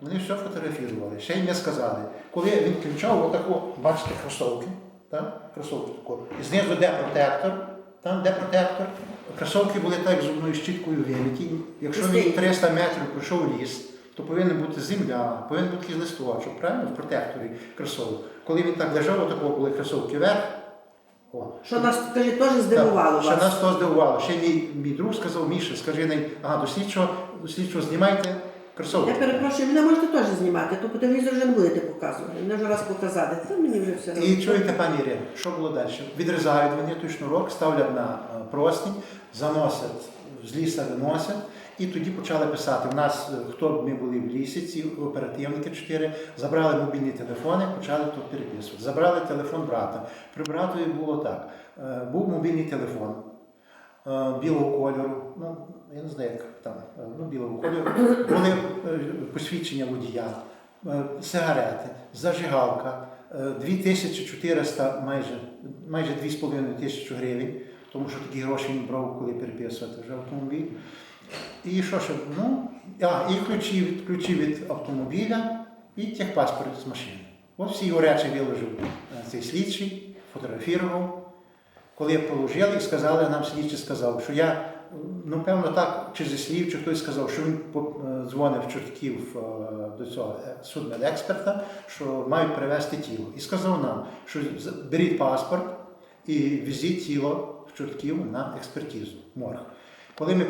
вони все фотографували. Ще й не сказали. Коли він включав, отаку, бачите, кросовки, так? кросовки тако. І знизу де протектор, там де протектор. Кросовки були так зубною щіткою виліті. Якщо він 300 метрів пройшов ліс, то повинна бути земля, повинен бути листочок, правильно? В протекторі кросовок. Коли він так лежав, отако були кросовки вверх. О, Що нас, скажи, теж здивувало так, вас. нас то здивувало. Ще мій, мій друг сказав, Міша, скажи ага, до слідчого, до слідчого знімайте кросовки. Я перепрошую, мене можете теж знімати, то по телевізору вже не будете показувати. Мене вже раз показати. Це мені вже все. І чуєте, пані Ірино, що було далі? Відрізають вони той шнурок, ставлять на е, простінь, заносять, з ліса виносять, і тоді почали писати. У нас, е, хто б ми були в лісі, ці оперативники чотири, забрали мобільні телефони, почали тут переписувати. Забрали телефон брата. При братові було так. е, Був мобільний телефон білого кольору, ну, я не знаю, як там, е, ну, білого кольору, були е, посвідчення водія, е, сигарети, зажигалка, е, 2400, майже, майже 2,5 тисячі гривень, тому що такі гроші він брав, коли переписувати вже автомобіль. І що ще? Ну, а, і ключі ключі від автомобіля і техпаспорт з машини. От всі його речі виложив е, цей слідчий, фотографував. Коли положили і сказали, нам слідчий сказав, що я, ну певно так, чи зі слів, чи хтось сказав, що він е, дзвонив Чортків е, до цього е, судмедексперта, що мають привезти тіло. І сказав нам, що беріть паспорт і візіть тіло в Чортків на експертизу, морг. Коли ми